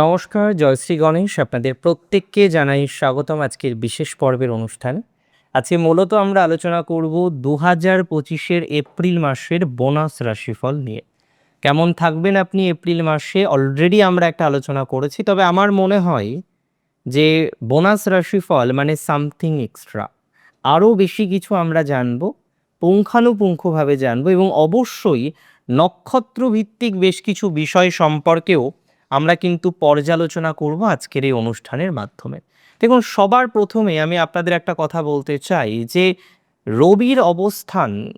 নমস্কার জয়শ্রী গণেশ। আপনাদের প্রত্যেককে জানাই স্বাগতম আজকের বিশেষ পর্বের অনুষ্ঠান। আজকে মূলত আমরা আলোচনা করব দু হাজার পঁচিশের এপ্রিল মাসের বোনাস রাশিফল নিয়ে। কেমন থাকবেন আপনি এপ্রিল মাসে? অলরেডি আমরা একটা আলোচনা করেছি, তবে আমার মনে হয় যে বোনাস রাশিফল মানে সামথিং এক্সট্রা আরও বেশি কিছু আমরা জানব, পুঙ্খানুপুঙ্খভাবে জানব এবং অবশ্যই নক্ষত্রভিত্তিক বেশ কিছু বিষয় সম্পর্কেও আমরা কিন্তু পর্যালোচনা করব আজকের এই অনুষ্ঠানের মাধ্যমে। দেখুন, সবার প্রথমে আমি আপনাদের একটা কথা বলতে চাই যে, রবির অবস্থান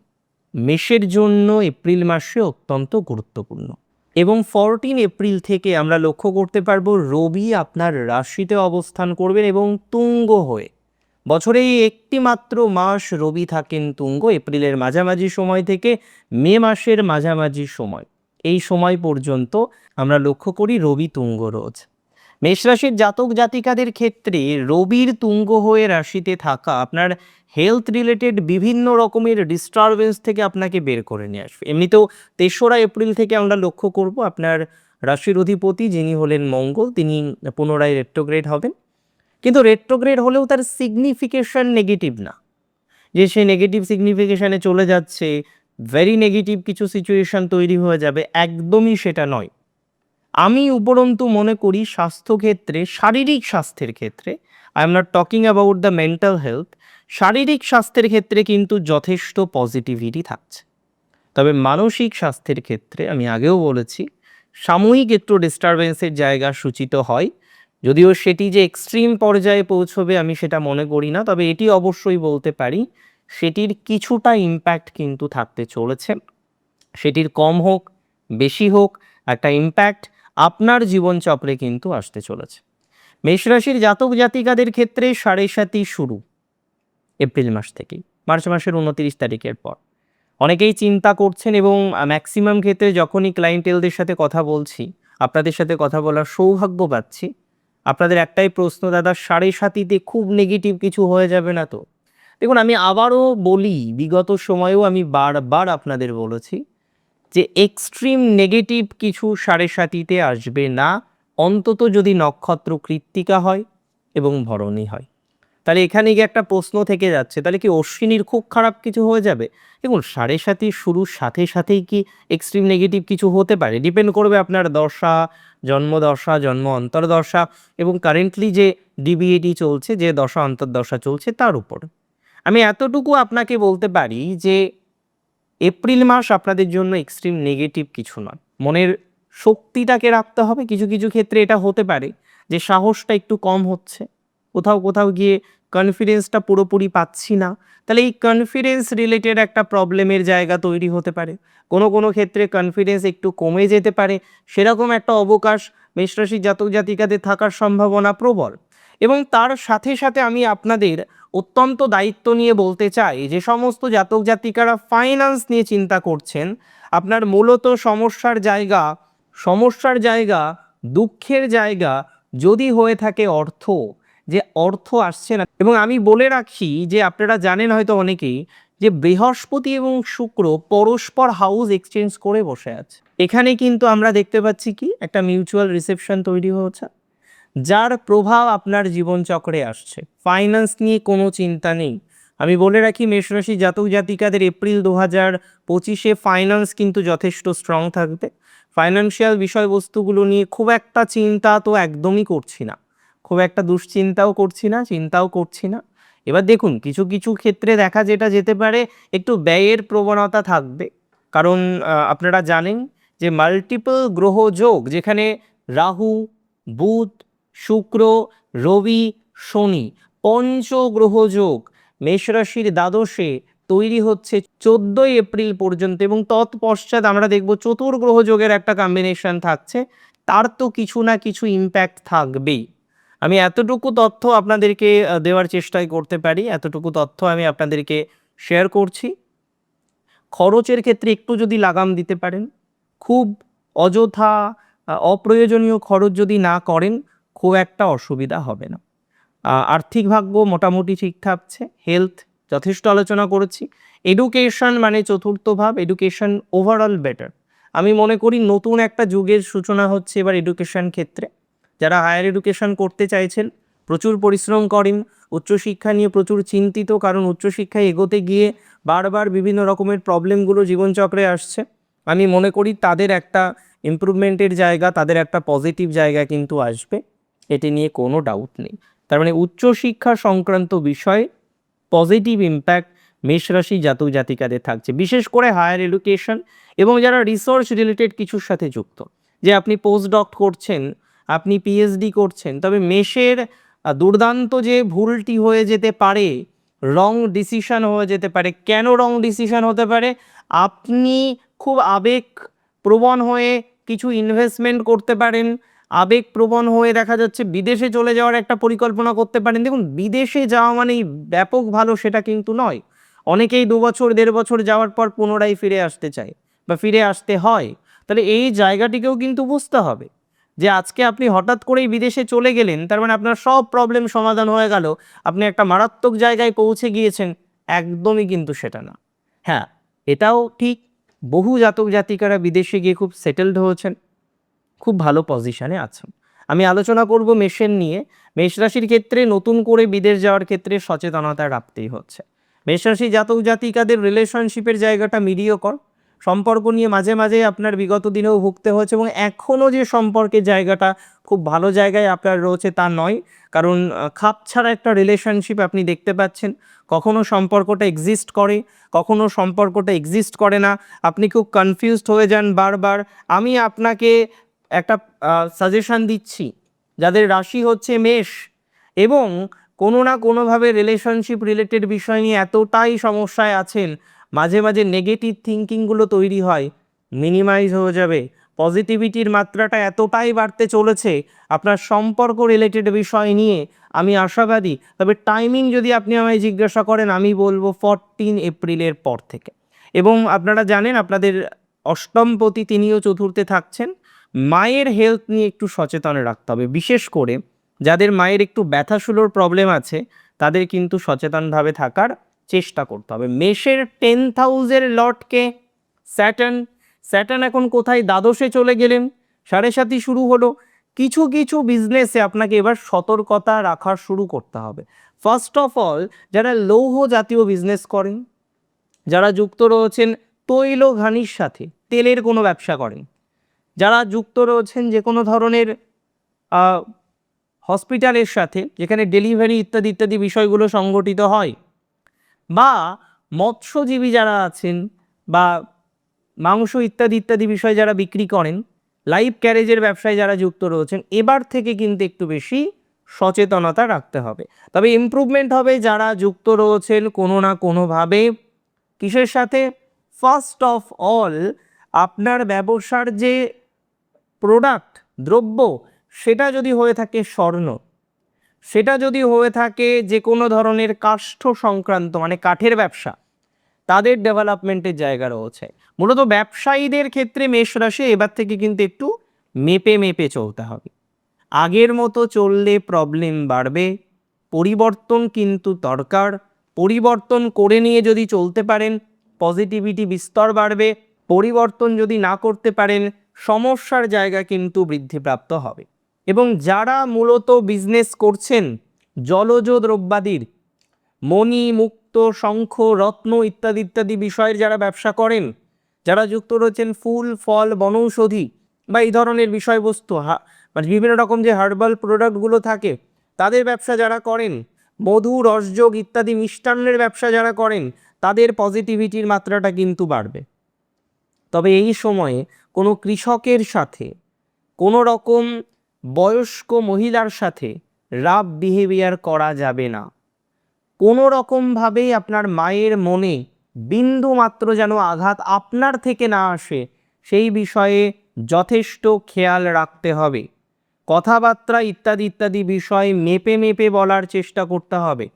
মেষের জন্য এপ্রিল মাসে অত্যন্ত গুরুত্বপূর্ণ এবং ফরটিন এপ্রিল থেকে আমরা লক্ষ্য করতে পারব রবি আপনার রাশিতে অবস্থান করবেন এবং তুঙ্গ হয়ে বছরে একটি মাত্র মাস রবি থাকেন তুঙ্গ, এপ্রিলের মাঝামাঝি সময় থেকে মে মাসের মাঝামাঝি সময়। এই সময় পর্যন্ত আমরা লক্ষ্য করি রবি তুঙ্গ রোজ মেষ রাশির জাতক জাতিকাদের ক্ষেত্রে রবির তুঙ্গ হয়ে রাশিতে থাকা আপনার হেলথ রিলেটেড বিভিন্ন রকমের ডিস্টারবেন্স থেকে আপনাকে বের করে নিয়ে আসবে। এমনিতেও তেসরা এপ্রিল থেকে আমরা লক্ষ্য করব আপনার রাশির অধিপতি যিনি হলেন মঙ্গল, তিনি পুনরায় রেট্রোগ্রেড হবেন। কিন্তু রেট্রোগ্রেড হলেও তার সিগনিফিকেশন নেগেটিভ না। যে সে নেগেটিভ সিগনিফিকেশানে চলে যাচ্ছে ভেরি নেগেটিভ কিছু সিচুয়েশন তৈরি হয়ে যাবে, একদমই সেটা নয়। আমি উপরন্তু মনে করি স্বাস্থ্যক্ষেত্রে, শারীরিক স্বাস্থ্যের ক্ষেত্রে I am not talking about the mental health শারীরিক স্বাস্থ্যের ক্ষেত্রে কিন্তু যথেষ্ট পজিটিভিটি থাকছে। তবে মানসিক স্বাস্থ্যের ক্ষেত্রে, আমি আগেও বলেছি, সাময়িক একটু ডিস্টারবেন্সের জায়গা সূচিত হয়। যদিও সেটি যে এক্সট্রিম পর্যায়ে পৌঁছবে, আমি সেটা মনে করি না, তবে এটি অবশ্যই বলতে পারি সেটির কিছুটা ইম্প্যাক্ট কিন্তু থাকতে চলেছে। সেটির কম হোক, বেশি হোক, একটা ইম্প্যাক্ট আপনার জীবনচক্রে কিন্তু আসতে চলেছে। মেষরাশির জাতক জাতিকাদের ক্ষেত্রে সাড়ে সাতই শুরু এপ্রিল মাস থেকেই, মার্চ মাসের উনতিরিশ তারিখের পর। অনেকেই চিন্তা করছেন এবং ম্যাক্সিমাম ক্ষেত্রে যখনই ক্লায়েন্টেলদের সাথে কথা বলছি, আপনাদের সাথে কথা বলার সৌভাগ্য পাচ্ছি। আপনাদের একটাই প্রশ্ন, দাদা, সাড়ে সাতিতে খুব নেগেটিভ কিছু হয়ে যাবে না তো? দেখুন, আমি আবারও বলি, বিগত সময়েও আমি বারবার আপনাদের বলেছি যে এক্সট্রিম নেগেটিভ কিছু সাড়ে সাতিতে আসবে না, অন্তত যদি নক্ষত্র কৃত্তিকা হয় এবং ভরণী হয়। তাহলে এখানে গিয়ে একটা প্রশ্ন থেকে যাচ্ছে, তাহলে কি অশ্বিনীর খুব খারাপ কিছু হয়ে যাবে? দেখুন, সাড়ে সাতি শুরুর সাথে সাথেই কি এক্সট্রিম নেগেটিভ কিছু হতে পারে? ডিপেন্ড করবে আপনার দশা, জন্মদশা, জন্ম অন্তর্দশা এবং কারেন্টলি যে ডিবিএডি চলছে, যে দশা, অন্তর্দশা চলছে, তার উপর। আমি এতটুকু আপনাকে বলতে পারি যে এপ্রিল মাস আপনাদের জন্য এক্সট্রিম নেগেটিভ কিছু নয়। মনের শক্তিটাকে রাখতে হবে। কিছু কিছু ক্ষেত্রে এটা হতে পারে যে সাহসটা একটু কম হচ্ছে। কোথাও কোথাও গিয়ে কনফিডেন্সটা পুরোপুরি পাচ্ছি না। তাহলে এই কনফিডেন্স রিলেটেড একটা প্রবলেমের জায়গা তৈরি হতে পারে। কোনো কোনো ক্ষেত্রে কনফিডেন্স একটু কমে যেতে পারে। সেরকম একটা অবকাশ মেষরাশি জাতক জাতিকাদের থাকার সম্ভাবনা প্রবল। এবং তার সাথে সাথে আমি আপনাদের অত্যন্ত দায়িত্ব নিয়ে বলতে চাই যে সমস্ত জাতক জাতিকারা ফাইন্যান্স নিয়ে চিন্তা করছেন, আপনার মূলত সমস্যার জায়গা সমস্যার জায়গা, দুঃখের জায়গা যদি হয়ে থাকে অর্থ, যে অর্থ আসছে না। এবং আমি বলে রাখি যে আপনারা জানেন হয়তো অনেকেই যে বৃহস্পতি এবং শুক্র পরস্পর হাউস এক্সচেঞ্জ করে বসে আছে। এখানে কিন্তু আমরা দেখতে পাচ্ছি কি? একটা মিউচুয়াল রিসেপশন তৈরি হচ্ছে। যার প্রভাব আপনার জীবনচক্রে আসছে। ফাইন্যান্স নিয়ে কোনো চিন্তা নেই। আমি বলে রাখি, মেষরাশি জাতক জাতিকাদের এপ্রিল দু হাজার পঁচিশে ফাইন্যান্স কিন্তু যথেষ্ট স্ট্রং থাকবে। ফাইন্যান্সিয়াল বিষয়বস্তুগুলো নিয়ে খুব একটা চিন্তা তো একদমই করছি না। খুব একটা দুশ্চিন্তাও করছি না, চিন্তাও করছি না। এবার দেখুন, কিছু কিছু ক্ষেত্রে দেখা যেটা যেতে পারে, একটু ব্যয়ের প্রবণতা থাকবে। কারণ আপনারা জানেন যে মাল্টিপল গ্রহ যোগ, যেখানে রাহু, বুধ শুক্র, রবি, শনি। পঞ্চগ্রহ যোগ মেষরাশির দ্বাদশে তৈরি হচ্ছে চোদ্দোই এপ্রিল পর্যন্ত এবং তৎপশ্চাৎ আমরা দেখব চতুর্গ্রহ যোগের একটা কম্বিনেশন থাকছে। তার তো কিছু না কিছু ইম্প্যাক্ট থাকবেই। আমি এতটুকু তথ্য আপনাদেরকে দেওয়ার চেষ্টাই করতে পারি। এতটুকু তথ্য আমি আপনাদেরকে শেয়ার করছি। খরচের ক্ষেত্রে একটু যদি লাগাম দিতে পারেন। খুব অযথা অপ্রয়োজনীয় খরচ যদি না করেন খুব একটা অসুবিধা হবে না। আর্থিক ভাগ্য মোটামুটি ঠিক থাকছে হেলথ যথেষ্ট আলোচনা করেছি। এডুকেশন মানে চতুর্থ ভাব এডুকেশন ওভারঅল বেটার আমি মনে করি নতুন একটা যুগের সূচনা হচ্ছে এবার এডুকেশন ক্ষেত্রে। যারা হায়ার এডুকেশন করতে চাইছেন, প্রচুর পরিশ্রম করেন, উচ্চশিক্ষা নিয়ে প্রচুর চিন্তিত, কারণ উচ্চশিক্ষায় এগোতে গিয়ে বারবার বিভিন্ন রকমের প্রবলেমগুলো জীবনচক্রে আসছে। আমি মনে করি তাদের একটা ইমপ্রুভমেন্টের জায়গা, তাদের একটা পজিটিভ জায়গা কিন্তু আসবে। এটি নিয়ে কোনো ডাউট নেই। তার মানে উচ্চশিক্ষা সংক্রান্ত বিষয়ে পজিটিভ ইম্প্যাক্ট মেষ রাশি জাতক জাতিকাদের থাকছে। বিশেষ করে হায়ার এডুকেশন এবং যারা রিসার্চ রিলেটেড কিছুর সাথে যুক্ত, যে আপনি পোস্ট ডক করছেন, আপনি পিএইচডি করছেন, তবে মেষের দুর্দান্ত যে ভুলটি হয়ে যেতে পারে রং ডিসিশন হয়ে যেতে পারে। কেন রং ডিসিশন হতে পারে? আপনি খুব আবেগ প্রবণ হয়ে কিছু ইনভেস্টমেন্ট করতে পারেন আবেগ প্রবণ হয়ে দেখা যাচ্ছে বিদেশে চলে যাওয়ার একটা পরিকল্পনা করতে পারেন। দেখুন, বিদেশে যাওয়া মানেই ব্যাপক ভালো সেটা কিন্তু নয়। অনেকেই দু বছর, দেড় বছর যাওয়ার পর পুনরায় ফিরে আসতে চায় বা ফিরে আসতে হয়। তাহলে এই জায়গাটিকেও কিন্তু বুঝতে হবে যে আজকে আপনি হঠাৎ করেই বিদেশে চলে গেলেন, তার মানে আপনার সব প্রবলেম সমাধান হয়ে গেল। আপনি একটা মারাত্মক জায়গায় পৌঁছে গিয়েছেন, একদমই কিন্তু সেটা না। হ্যাঁ এটাও ঠিক। বহু জাতক জাতিকারা বিদেশে গিয়ে খুব সেটেলড হয়েছেন। খুব ভালো পজিশনে আছেন আমি আলোচনা করব মেষের নিয়ে। মেষ রাশির ক্ষেত্রে নতুন করে বিদেশ যাওয়ার ক্ষেত্রে সচেতনতা রাখতেই হচ্ছে। মেষ রাশি জাতক জাতিকাদের রিলেশনশিপের জায়গাটা মিডিয়কর সম্পর্ক নিয়ে মাঝে মাঝে আপনার বিগত দিনেও ভুগতে হয়েছে এবং এখনও যে সম্পর্কের জায়গাটা খুব ভালো জায়গায় আপনার রয়েছে তা নয়। কারণ খাপ ছাড়া একটা রিলেশনশিপ আপনি দেখতে পাচ্ছেন। কখনো সম্পর্কটা এক্সিস্ট করে, কখনো সম্পর্কটা এক্সিস্ট করে না। আপনি খুব কনফিউজড হয়ে যান বারবার। আমি আপনাকে একটা সাজেশন দিচ্ছি। যাদের রাশি হচ্ছে মেষ এবং কোনো না কোনোভাবে রিলেশনশিপ রিলেটেড বিষয় নিয়ে এতটাই সমস্যায় আছেন, মাঝে মাঝে নেগেটিভ থিঙ্কিংগুলো তৈরি হয় মিনিমাইজ হয়ে যাবে। পজিটিভিটির মাত্রাটা এতটাই বাড়তে চলেছে, আপনার সম্পর্ক রিলেটেড বিষয় নিয়ে আমি আশাবাদী। তবে টাইমিং যদি আপনি আমায় জিজ্ঞাসা করেন, আমি বলব ফরটিন এপ্রিলের পর থেকে। এবং আপনারা জানেন, আপনাদের অষ্টমপতি তিনিও চতুর্থে থাকছেন। মায়ের হেলথ নিয়ে একটু সচেতন রাখতে হবে। বিশেষ করে যাদের মায়ের একটু ব্যথাশুলোর প্রবলেম আছে, তাদের কিন্তু সচেতনভাবে থাকার চেষ্টা করতে হবে। মেষের টেন হাউজের লটকে স্যাটার্ন স্যাটার্ন এখন কোথায়? দ্বাদশে চলে গেলেন। সাড়ে সাতই শুরু হলো। কিছু কিছু বিজনেসে আপনাকে এবার সতর্কতা রাখা শুরু করতে হবে। ফার্স্ট অফ অল যারা লৌহ জাতীয় বিজনেস করেন, যারা যুক্ত রয়েছেন তৈল ঘানির সাথে, তেলের কোনো ব্যবসা করেন যারা যুক্ত রয়েছেন যে কোনো ধরনের হসপিটালের সাথে, যেখানে ডেলিভারি ইত্যাদি ইত্যাদি বিষয়গুলো সংগঠিত হয়, বা মৎস্যজীবী যারা আছেন, বা মাংস ইত্যাদি ইত্যাদি বিষয় যারা বিক্রি করেন লাইভ ক্যারেজের ব্যবসায় যারা যুক্ত রয়েছেন, এবার থেকে কিন্তু একটু বেশি সচেতনতা রাখতে হবে। তবে ইমপ্রুভমেন্ট হবে যারা যুক্ত রয়েছেন কোনো না কোনোভাবে। কিসের সাথে? ফার্স্ট অফ অল আপনার ব্যবসার যে প্রোডাক্ট দ্রব্য, সেটা যদি হয়ে থাকে স্বর্ণ, সেটা যদি হয়ে থাকে যে কোনো ধরনের কাষ্ঠ সংক্রান্ত মানে কাঠের ব্যবসা, তাদের ডেভেলপমেন্টের জায়গা রয়েছে। মূলত ব্যবসায়ীদের ক্ষেত্রে মেষ রাশি এবার থেকে কিন্তু একটু মেপে মেপে চলতে হবে। আগের মতো চললে প্রবলেম বাড়বে, পরিবর্তন কিন্তু দরকার। পরিবর্তন করে নিয়ে যদি চলতে পারেন পজিটিভিটি বিস্তর বাড়বে। পরিবর্তন যদি না করতে পারেন সমস্যার জায়গা কিন্তু বৃদ্ধিপ্রাপ্ত হবে। এবং যারা মূলত বিজনেস করছেন, জলজ দ্রব্যাদির, মণি, মুক্ত, শঙ্খ, রত্ন ইত্যাদি ইত্যাদি বিষয়ের যারা ব্যবসা করেন, যারা যুক্ত রয়েছেন ফুল, ফল, বনৌষধি বা এই ধরনের বিষয়বস্তু, হা- মানে বিভিন্ন রকম যে হার্বাল প্রোডাক্টগুলো থাকে, তাদের ব্যবসা যারা করেন, মধু, রসযোগ ইত্যাদি মিষ্টান্নের ব্যবসা যারা করেন, তাদের পজিটিভিটির মাত্রাটা কিন্তু বাড়বে। তবে এই সময়ে কোনো কৃষকের সাথে, কোনো রকম বয়স্ক মহিলার সাথে রাব বিহেভিয়ার করা যাবে না। কোনো রকমভাবেই আপনার মায়ের মনে বিন্দু মাত্র যেন আঘাত আপনার থেকে না আসে, সেই বিষয়ে যথেষ্ট খেয়াল রাখতে হবে। কথাবার্তা ইত্যাদি ইত্যাদি বিষয় মেপে মেপে বলার চেষ্টা করতে হবে।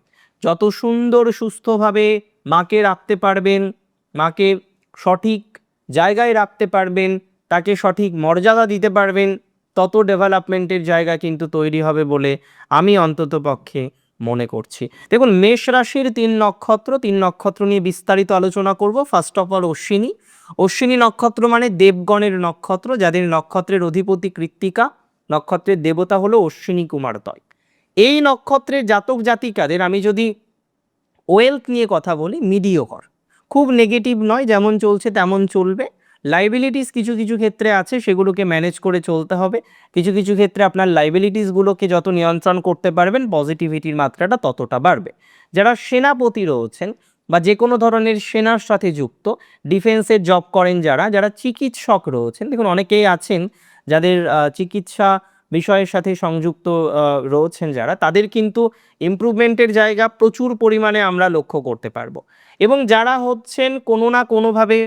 যত সুন্দর সুস্থভাবে মাকে রাখতে পারবেন, মাকে সঠিক জায়গায় রাখতে পারবেন, তাকে সঠিক মর্যাদা দিতে পারবেন, তত ডেভেলপমেন্টের জায়গা কিন্তু তৈরি হবে বলে আমি অন্তত পক্ষে মনে করছি। দেখুন, মেষ রাশির তিন নক্ষত্র তিন নক্ষত্র নিয়ে বিস্তারিত আলোচনা করব। First of all Ashwini. Ashwini নক্ষত্র মানে দেবগণের নক্ষত্র, যাদের নক্ষত্রের অধিপতি কৃত্তিকা। নক্ষত্রের দেবতা হলো অশ্বিনী কুমার দয় এই নক্ষত্রের জাতক জাতিকাদের আমি যদি ওয়েলথ নিয়ে কথা বলি মিডিওকর খুব নেগেটিভ নয়, যেমন চলছে তেমন চলবে। লাইবিলিটিস কিছু কিছু ক্ষেত্রে আছে, সেগুলোকে ম্যানেজ করে চলতে হবে। কিছু কিছু ক্ষেত্রে আপনার লাইবিলিটিসগুলোকে যত নিয়ন্ত্রণ করতে পারবেন পজিটিভিটির মাত্রাটা ততটা বাড়বে। যারা সেনাপতি রয়েছেন বা যে কোনো ধরনের সেনার সাথে যুক্ত ডিফেন্সের জব করেন যারা যারা চিকিৎসক রয়েছেন, দেখুন অনেকেই আছেন যাদের চিকিৎসা বিষয়ের সাথে সংযুক্ত রয়েছেন যারা, তাদের কিন্তু ইমপ্রুভমেন্টের জায়গা প্রচুর পরিমাণে আমরা লক্ষ্য করতে পারব। এবং যারা হচ্ছেন কোনো না কোনোভাবে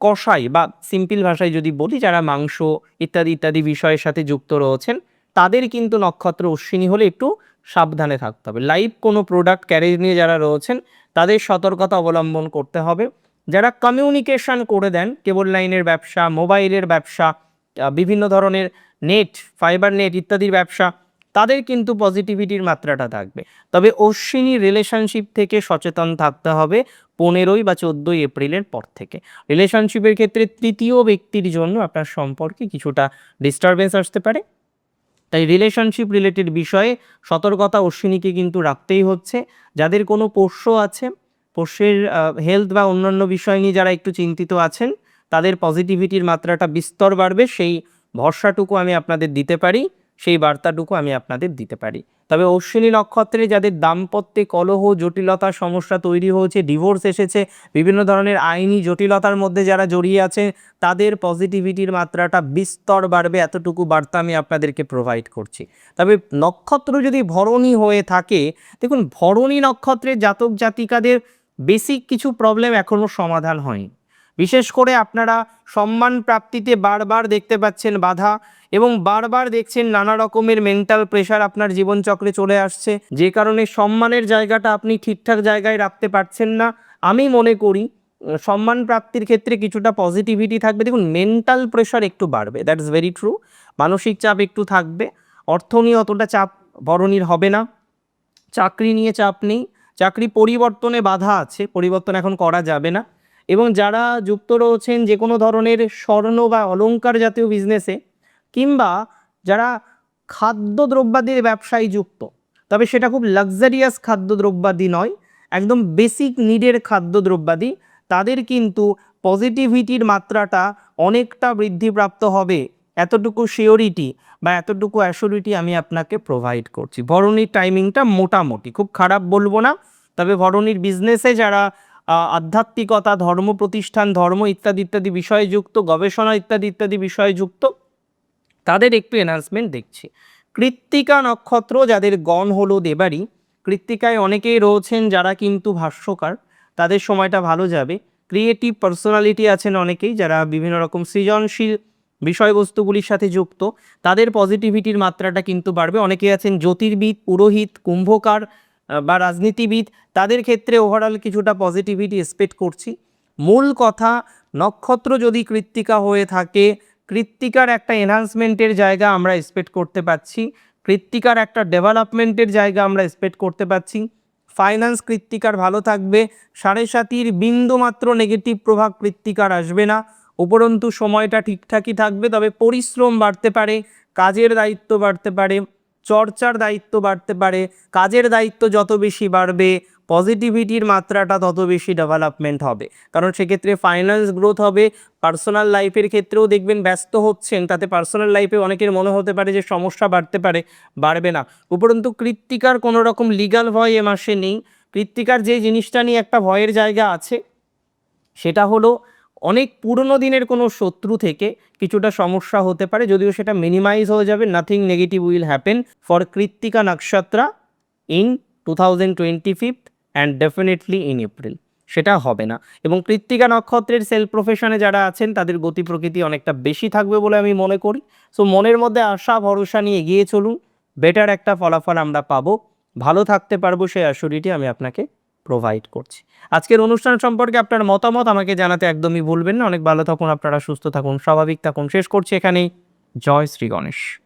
কষাই বা সিম্পল ভাষায় যদি বলি, যারা মাংস ইত্যাদি ইত্যাদি বিষয়ের সাথে যুক্ত রয়েছেন, তাদের কিন্তু নক্ষত্র অশ্বিনী হলে একটু সাবধানে থাকতে হবে। লাইভ কোনো প্রোডাক্ট ক্যারেজ নিয়ে যারা রয়েছেন, তাদের সতর্কতা অবলম্বন করতে হবে। যারা কমিউনিকেশন করে দেন কেবল লাইনের ব্যবসা মোবাইলের ব্যবসা বিভিন্ন ধরনের নেট ফাইবার নেট ইত্যাদির ব্যবসা, তাদের কিন্তু পজিটিভিটির মাত্রাটা থাকবে। তবে অশ্বিনী রিলেশনশিপ থেকে সচেতন থাকতে হবে পনেরোই বা চোদ্দোই এপ্রিলের পর থেকে। রিলেশনশিপের ক্ষেত্রে তৃতীয় ব্যক্তির জন্য আপনার সম্পর্কে কিছুটা ডিস্টারবেন্স আসতে পারে। তাই রিলেশনশিপ রিলেটেড বিষয়ে সতর্কতা অশ্বিনীকে কিন্তু রাখতেই হচ্ছে। যাদের কোনো পোষ্য আছে, পোষ্যের হেলথ বা অন্যান্য বিষয় নিয়ে যারা একটু চিন্তিত আছেন তাদের পজিটিভিটির মাত্রাটা বিস্তর বাড়বে, সেই ভরসাটুকু আমি আপনাদের দিতে পারি, সেই বার্তাটুকু আমি আপনাদের দিতে পারি। তবে অশ্বিনী নক্ষত্রে যাদের দাম্পত্যে কলহ, জটিলতা সমস্যা তৈরি হয়েছে ডিভোর্স এসেছে, বিভিন্ন ধরনের আইনি জটিলতার মধ্যে যারা জড়িয়ে আছে তাদের পজিটিভিটির মাত্রাটা বিস্তর বাড়বে এতটুকু বার্তা আমি আপনাদেরকে প্রোভাইড করছি। তবে নক্ষত্র যদি ভরণী হয়ে থাকে, দেখুন, ভরণী নক্ষত্রের জাতক জাতিকাদের বেসিক কিছু প্রবলেম এখনও সমাধান হয়নি। বিশেষ করে আপনারা সম্মান প্রাপ্তিতে বারবার দেখতে পাচ্ছেন বাধা এবং বারবার দেখছেন নানা রকমের মেন্টাল প্রেশার আপনার জীবনচক্রে চলে আসছে। যে কারণে সম্মানের জায়গাটা আপনি ঠিকঠাক জায়গায় রাখতে পারছেন না। আমি মনে করি সম্মান প্রাপ্তির ক্ষেত্রে কিছুটা পজিটিভিটি থাকবে। দেখুন মেন্টাল প্রেশার একটু বাড়বে দ্যাট ইজ ভেরি ট্রু মানসিক চাপ একটু থাকবে, অর্থ নিয়ে অতটা চাপ বরণীর হবে না। চাকরি নিয়ে চাপ নেই। চাকরি পরিবর্তনে বাধা আছে, পরিবর্তন এখন করা যাবে না। এবং যারা যুক্ত রয়েছেন যে কোনো ধরনের স্বর্ণ বা অলংকার জাতীয় বিজনেসে কিংবা যারা খাদ্যদ্রব্যাদির ব্যবসায় যুক্ত, তবে সেটা খুব লাক্সারিয়াস খাদ্যদ্রব্যাদি নয়, একদম বেসিক নিডের খাদ্যদ্রব্যাদি, তাদের কিন্তু পজিটিভিটির মাত্রাটা অনেকটা বৃদ্ধিপ্রাপ্ত হবে। এতটুকু শিওরিটি বা এতটুকু অ্যাসিওরিটি আমি আপনাকে প্রোভাইড করছি। ভরণীর টাইমিংটা মোটামুটি, খুব খারাপ বলব না, তবে ভরণীর বিজনেসে যারা আধ্যাত্মিকতা, ধর্ম প্রতিষ্ঠান, ধর্ম ইত্যাদি ইত্যাদি বিষয়ে যুক্ত, গবেষণা ইত্যাদি ইত্যাদি বিষয়ে যুক্ত, তাদের একটু এনহান্সমেন্ট দেখছি। কৃত্তিকা নক্ষত্র যাদের গণ হলো দেবারি, কৃত্তিকায় অনেকেই রয়েছেন যারা কিন্তু ভাষ্যকার, তাদের সময়টা ভালো যাবে। ক্রিয়েটিভ পার্সোনালিটি আছেন অনেকেই যারা বিভিন্ন রকম সৃজনশীল বিষয়বস্তুগুলির সাথে যুক্ত, তাদের পজিটিভিটির মাত্রাটা কিন্তু বাড়বে। অনেকেই আছেন জ্যোতির্বিদ, পুরোহিত, কুম্ভকার বা রাজনীতিবিদ, তাদের ক্ষেত্রে ওভারঅল কিছুটা পজিটিভিটি এক্সপেক্ট করছি। মূল কথা, নক্ষত্র যদি কৃত্তিকা হয়ে থাকে, কৃত্তিকার একটা এনহান্সমেন্টের জায়গা আমরা এক্সপেক্ট করতে পারছি কৃত্তিকার একটা ডেভেলপমেন্টের জায়গা আমরা এক্সপেক্ট করতে পারছি ফাইন্যান্স কৃত্তিকার ভালো থাকবে, সাড়ে সাতির বিন্দুমাত্র নেগেটিভ প্রভাব কৃত্তিকার আসবে না। উপরন্তু সময়টা ঠিকঠাকই থাকবে, তবে পরিশ্রম বাড়তে পারে, কাজের দায়িত্ব বাড়তে পারে। চর্চার দায়িত্ব বাড়তে পারে, কাজের দায়িত্ব যত বেশি বাড়বে পজিটিভিটির মাত্রাটা তত বেশি ডেভেলপমেন্ট হবে। কারণ সেক্ষেত্রে ফাইন্যান্স গ্রোথ হবে পার্সোনাল লাইফের ক্ষেত্রেও দেখবেন ব্যস্ত হচ্ছেন, তাতে পার্সোনাল লাইফে অনেকের মনে হতে পারে যে সমস্যা বাড়তে পারে, বাড়বে না। উপরন্তু কৃত্তিকার কোনো রকম লিগাল ভয় এ মাসে নেই। কৃত্তিকার যে জিনিসটা নিয়ে একটা ভয়ের জায়গা আছে, সেটা হলো অনেক পুরনো দিনের কোনো শত্রু থেকে কিছুটা সমস্যা হতে পারে, যদিও সেটা মিনিমাইজ হয়ে যাবে। Nothing negative will happen for Krittika নক্ষত্রা in two thousand twenty fifth and definitely in April সেটা হবে না। এবং কৃত্তিকা নক্ষত্রের সেলফ প্রফেশনে যারা আছেন, তাদের গতি প্রকৃতি অনেকটা বেশি থাকবে বলে আমি মনে করি। সো মনের মধ্যে আশা, ভরসা নিয়ে এগিয়ে চলুন। বেটার একটা ফলাফল আমরা পাবো। ভালো থাকতে পারব সেই অ্যাসুরিটি আমি আপনাকে প্রোভাইড করছি। আজকের অনুষ্ঠান সম্পর্কে আপনার মতামত আমাকে জানাতে একদমই ভুলবেন না। অনেক ভালো থাকুন, আপনারা সুস্থ থাকুন, স্বাভাবিক থাকুন। শেষ করছি এখানেই। জয় শ্রী গণেশ।